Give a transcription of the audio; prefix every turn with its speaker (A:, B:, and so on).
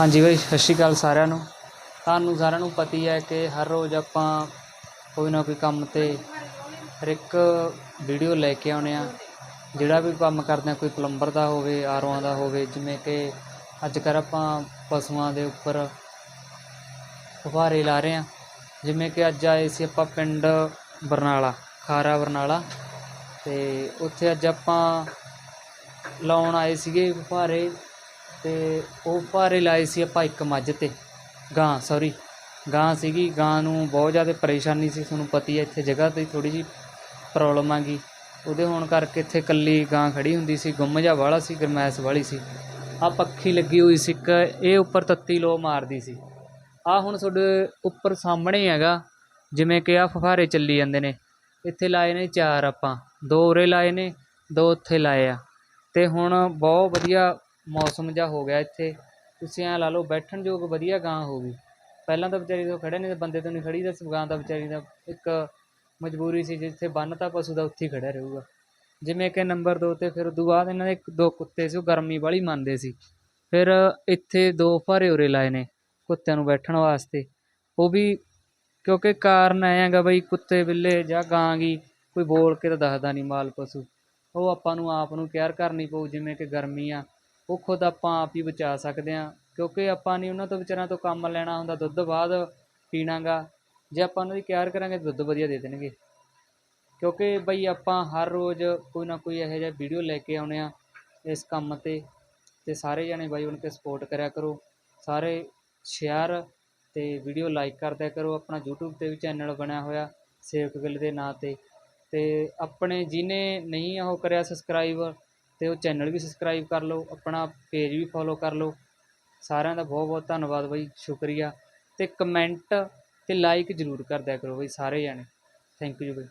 A: ਹਾਂਜੀ ਬਾਈ, ਸਤਿ ਸ਼੍ਰੀ ਅਕਾਲ ਸਾਰਿਆਂ ਨੂੰ। ਤੁਹਾਨੂੰ ਸਾਰਿਆਂ ਨੂੰ ਪਤੀ ਹੈ ਕਿ ਹਰ ਰੋਜ਼ ਆਪਾਂ ਕੋਈ ਨਾ ਕੋਈ ਕੰਮ 'ਤੇ ਹਰ ਇੱਕ ਵੀਡੀਓ ਲੈ ਕੇ ਆਉਂਦੇ ਆ। ਜਿਹੜਾ ਵੀ ਕੰਮ ਕਰਦੇ ਆ, ਕੋਈ ਪਲੰਬਰ ਦਾ ਹੋਵੇ ਆਰਓਆਂ ਦਾ ਹੋਵੇ, ਜਿਵੇਂ ਕਿ ਅੱਜ ਕੱਲ੍ਹ ਆਪਾਂ ਪਸ਼ੂਆਂ ਦੇ ਉੱਪਰ ਫੁਹਾਰੇ ਲਾ ਰਹੇ ਆ। ਜਿਵੇਂ ਕਿ ਅੱਜ ਆਏ ਸੀ ਆਪਾਂ ਪਿੰਡ ਬਰਨਾਲਾ, ਖਾਰਾ ਬਰਨਾਲਾ। ਤੇ ਉੱਥੇ ਅੱਜ ਆਪਾਂ ਲਾਉਣ ਆਏ ਸੀਗੇ ਫੁਹਾਰੇ। ਅਤੇ ਉਹ ਫੁਹਾਰੇ ਲਾਏ ਸੀ ਆਪਾਂ ਇੱਕ ਮੱਝ ਤੇ। ਗਾਂ ਸੌਰੀ ਗਾਂ ਸੀਗੀ, ਗਾਂ ਨੂੰ ਬਹੁਤ ਜ਼ਿਆਦਾ ਪਰੇਸ਼ਾਨੀ ਸੀ, ਤੁਹਾਨੂੰ ਪਤਾ ਹੀ ਹੈ, ਇੱਥੇ ਜਗ੍ਹਾ ਤੇ ਥੋੜ੍ਹੀ ਜਿਹੀ ਪ੍ਰੋਬਲਮ ਆ ਗਈ। ਉਹਦੇ ਹੋਣ ਕਰਕੇ ਇੱਥੇ ਇਕੱਲੀ ਗਾਂ ਖੜੀ ਹੁੰਦੀ ਸੀ ਗੁੰਮ ਜਿਹਾ ਵਾਲਾ ਸੀ, ਗਰਮੈਸ਼ ਵਾਲੀ ਸੀ। ਆ ਪੱਖੀ ਲੱਗੀ ਹੋਈ ਸੀ ਇੱਕ, ਇਹ ਉੱਪਰ ਤੱਤੀ ਲੋ ਮਾਰਦੀ ਸੀ। ਆ ਹੁਣ ਤੁਹਾਡੇ ਉੱਪਰ ਸਾਹਮਣੇ ਹੈਗਾ, ਜਿਵੇਂ ਕਿ ਆ ਫੁਹਾਰੇ ਚੱਲੀ ਜਾਂਦੇ ਨੇ। ਇੱਥੇ ਲਾਏ ਨੇ ਚਾਰ ਆਪਾਂ, ਦੋ ਉਰੇ ਲਾਏ ਨੇ, ਦੋ ਉੱਥੇ ਲਾਏ ਆ। ਤੇ ਹੁਣ ਬਹੁਤ ਵਧੀਆ ਮੌਸਮ ਜਿਹਾ ਹੋ ਗਿਆ ਇੱਥੇ। ਤੁਸੀਂ ਐਂ ਲਾ ਲਓ, ਬੈਠਣ ਯੋਗ ਵਧੀਆ ਗਾਂ ਹੋ ਗਈ ਪਹਿਲਾਂ ਤਾਂ ਵਿਚਾਰੀ ਤੋਂ ਖੜੇ ਨਹੀਂ ਤਾਂ ਬੰਦੇ ਤੋਂ ਨਹੀਂ ਖੜ੍ਹੀ ਤਾਂ ਗਾਂ ਦਾ ਵਿਚਾਰੀ ਦਾ ਇੱਕ ਮਜਬੂਰੀ ਸੀ, ਜਿੱਥੇ ਬੰਨ੍ਹਤਾ ਪਸ਼ੂ ਦਾ ਉੱਥੇ ਹੀ ਖੜਿਆ ਰਹੂਗਾ। ਜਿਵੇਂ ਕਿ ਨੰਬਰ ਦੋ ਤੇ ਫਿਰ ਉਦੋਂ ਬਾਅਦ ਇਹਨਾਂ ਦੇ ਇੱਕ ਦੋ ਕੁੱਤੇ ਸੀ, ਉਹ ਗਰਮੀ ਵਾਲੀ ਮੰਨਦੇ ਸੀ। ਫਿਰ ਇੱਥੇ ਦੋ ਫਾਰੇ ਉਰੇ ਲਾਏ ਨੇ ਕੁੱਤਿਆਂ ਨੂੰ ਬੈਠਣ ਵਾਸਤੇ। ਉਹ ਵੀ ਕਿਉਂਕਿ ਕਾਰਨ ਐਂ ਹੈਗਾ ਬਈ, ਕੁੱਤੇ ਬਿੱਲੇ ਜਾਂ ਗਾਂ ਗੀ, ਕੋਈ ਬੋਲ ਕੇ ਤਾਂ ਦੱਸਦਾ ਨਹੀਂ ਮਾਲ ਪਸ਼ੂ। ਉਹ ਆਪਾਂ ਨੂੰ ਆਪ ਨੂੰ ਕੇਅਰ ਕਰਨੀ ਪਊ, ਜਿਵੇਂ ਕਿ ਗਰਮੀ ਆ ਉਹ ਖੁਦ ਆਪਾਂ ਆਪ ਹੀ ਬਚਾ ਸਕਦੇ ਹਾਂ, ਕਿਉਂਕਿ ਆਪਾਂ ਨਹੀਂ ਉਹਨਾਂ ਤੋਂ ਵਿਚਾਰਿਆਂ ਤੋਂ ਕੰਮ ਲੈਣਾ ਹੁੰਦਾ, ਦੁੱਧ ਬਾਅਦ ਪੀਣਾ ਗਾ ਜੇ ਆਪਾਂ ਉਹਨਾਂ ਦੀ ਕੇਅਰ ਕਰਾਂਗੇ ਦੁੱਧ ਵਧੀਆ ਦੇ ਦੇਣਗੇ। ਕਿਉਂਕਿ ਬਈ ਆਪਾਂ ਹਰ ਰੋਜ਼ ਕੋਈ ਨਾ ਕੋਈ ਇਹੋ ਜਿਹਾ ਵੀਡੀਓ ਲੈ ਕੇ ਆਉਣੇ ਆ ਇਸ ਕੰਮ 'ਤੇ। ਤੇ ਸਾਰੇ ਜਣੇ ਬਾਈ ਬਣ ਕੇ ਸਪੋਰਟ ਕਰਿਆ ਕਰੋ। ਸਾਰੇ ਸ਼ੇਅਰ ਤੇ ਵੀਡੀਓ ਲਾਈਕ ਕਰਦਿਆ ਕਰੋ। ਆਪਣਾ YouTube ਤੇ ਵੀ ਚੈਨਲ ਬਣਿਆ ਹੋਇਆ, ਸੇਵਕ ਗਿੱਲ ਦੇ ਨਾਂ ਤੇ। ਤੇ ਆਪਣੇ ਜਿਹਨੇ ਨਹੀਂ ਉਹ ਕਰਿਆ ਸਬਸਕ੍ਰਾਈਬ ਅਤੇ ਉਹ ਚੈਨਲ ਵੀ ਸਬਸਕ੍ਰਾਈਬ ਕਰ ਲਓ, ਆਪਣਾ ਪੇਜ ਵੀ ਫੋਲੋ ਕਰ ਲਓ। ਸਾਰਿਆਂ ਦਾ ਬਹੁਤ ਬਹੁਤ ਧੰਨਵਾਦ ਬਾਈ, ਸ਼ੁਕਰੀਆ। ਅਤੇ ਕਮੈਂਟ ਅਤੇ ਲਾਈਕ ਜ਼ਰੂਰ ਕਰ ਦਿਆ ਕਰੋ ਬਾਈ, ਸਾਰੇ ਜਾਣੇ। Thank you by.